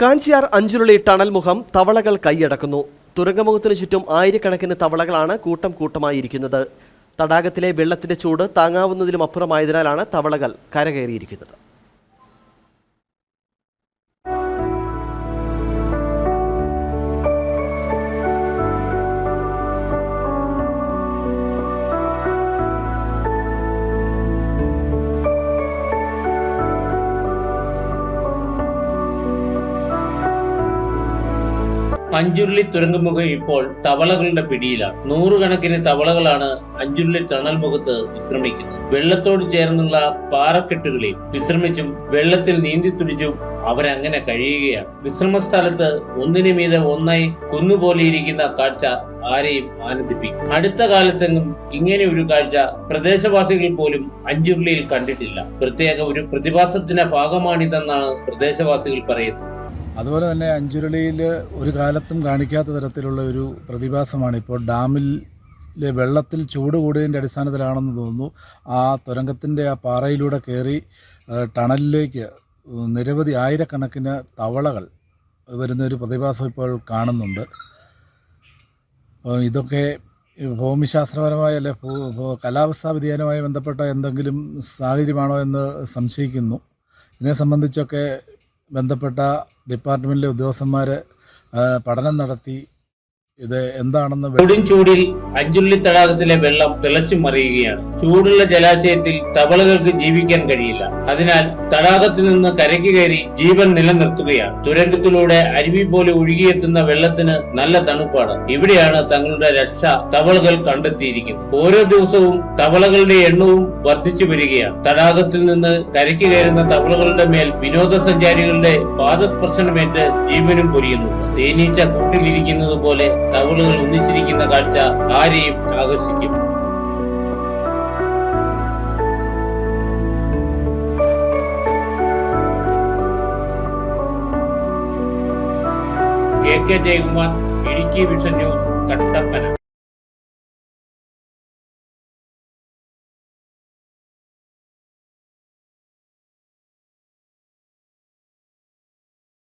Kanchiyar Anchuruli tunnel മുഖം തവളകൾ കൈയടക്കുന്നു. തുരങ്കമുഖത്തിനു ചുറ്റും ആയിരക്കണക്കിന് തവളകളാണ് കൂട്ടം കൂട്ടമായിരിക്കുന്നത്. തടാകത്തിലെ വെള്ളത്തിന്റെ ചൂട് താങ്ങാവുന്നതിലും അപ്പുറമായതിനാലാണ് തവളകൾ കരകയറിയിരിക്കുന്നത്. അഞ്ചുരുളി തുരങ്കമുഖം ഇപ്പോൾ തവളകളുടെ പിടിയിലാണ്. നൂറുകണക്കിന് തവളകളാണ് അഞ്ചുരുളി ടണൽ മുഖത്ത് വിശ്രമിക്കുന്നത്. വെള്ളത്തോട് ചേർന്നുള്ള പാറക്കെട്ടുകളിൽ വിശ്രമിച്ചും വെള്ളത്തിൽ നീന്തി തുടിച്ചും അവരങ്ങനെ കഴിയുകയാണ്. വിശ്രമ സ്ഥലത്ത് ഒന്നിനു മീതെ ഒന്നായി കുന്നുപോലെയിരിക്കുന്ന കാഴ്ച ആരെയും ആനന്ദിപ്പിക്കും. അടുത്ത കാലത്തെങ്ങും ഇങ്ങനെ ഒരു കാഴ്ച പ്രദേശവാസികൾ പോലും അഞ്ചുരുളിയിൽ കണ്ടിട്ടില്ല. പ്രത്യേക ഒരു പ്രതിഭാസത്തിന്റെ ഭാഗമാണിതെന്നാണ് പ്രദേശവാസികൾ പറയുന്നത്. അതുപോലെ തന്നെ അഞ്ചുരുളിയിൽ ഒരു കാലത്തും കാണിക്കാത്ത തരത്തിലുള്ള ഒരു പ്രതിഭാസമാണ് ഇപ്പോൾ ഡാമിൽ വെള്ളത്തിൽ ചൂട് കൂടിയതിന്റെ അടിസ്ഥാനത്തിലാണെന്ന് തോന്നുന്നു. ആ തുരങ്കത്തിന്റെ ആ പാറയിലൂടെ കയറി ടണലിലേക്ക് നിരവധി ആയിരക്കണക്കിന് തവളകൾ വരുന്ന ഒരു പ്രതിഭാസം ഇപ്പോൾ കാണുന്നുണ്ട്. ഇതൊക്കെ ഭൂമിശാസ്ത്രപരമായ അല്ലെ കാലാവസ്ഥാ വ്യതിയാനവുമായി ബന്ധപ്പെട്ട എന്തെങ്കിലും സാഹചര്യമാണോ എന്ന് സംശയിക്കുന്നു. ഇതിനെ സംബന്ധിച്ചൊക്കെ ബന്ധപ്പെട്ട ഡിപ്പാർട്ട്മെന്റിലെ ഉദ്യോഗസ്ഥന്മാർ പഠനം നടത്തി ഇത് എന്താണെന്ന് കൊടും ചൂടിൽ അഞ്ചുള്ളി തടാകത്തിലെ വെള്ളം തിളച്ചു മറിയുകയാണ്. ചൂടുള്ള ജലാശയത്തിൽ തവളകൾക്ക് ജീവിക്കാൻ കഴിയില്ല. അതിനാൽ തടാകത്തിൽ നിന്ന് കരയ്ക്ക് കയറി ജീവൻ നിലനിർത്തുകയാണ്. തുരങ്കത്തിലൂടെ അരുവി പോലെ ഒഴുകിയെത്തുന്ന വെള്ളത്തിന് നല്ല തണുപ്പാണ്. ഇവിടെയാണ് തങ്ങളുടെ രക്ഷ തവളകൾ കണ്ടെത്തിയിരിക്കുന്നത്. ഓരോ ദിവസവും തവളകളുടെ എണ്ണവും വർദ്ധിച്ചു വരികയാണ്. തടാകത്തിൽ നിന്ന് കരയ്ക്ക് കയറുന്ന തവളകളുടെ മേൽ വിനോദസഞ്ചാരികളുടെ പാദസ്പർശനമേറ്റ് ജീവനും പൊരിയുന്നു. തേനീച്ച കൂട്ടിലിരിക്കുന്നത് പോലെ തവളുകൾ ഒന്നിച്ചിരിക്കുന്ന കാഴ്ച ആരെയും ആകർഷിക്കും. K K Jayakumar Idukki vision news Kattappana.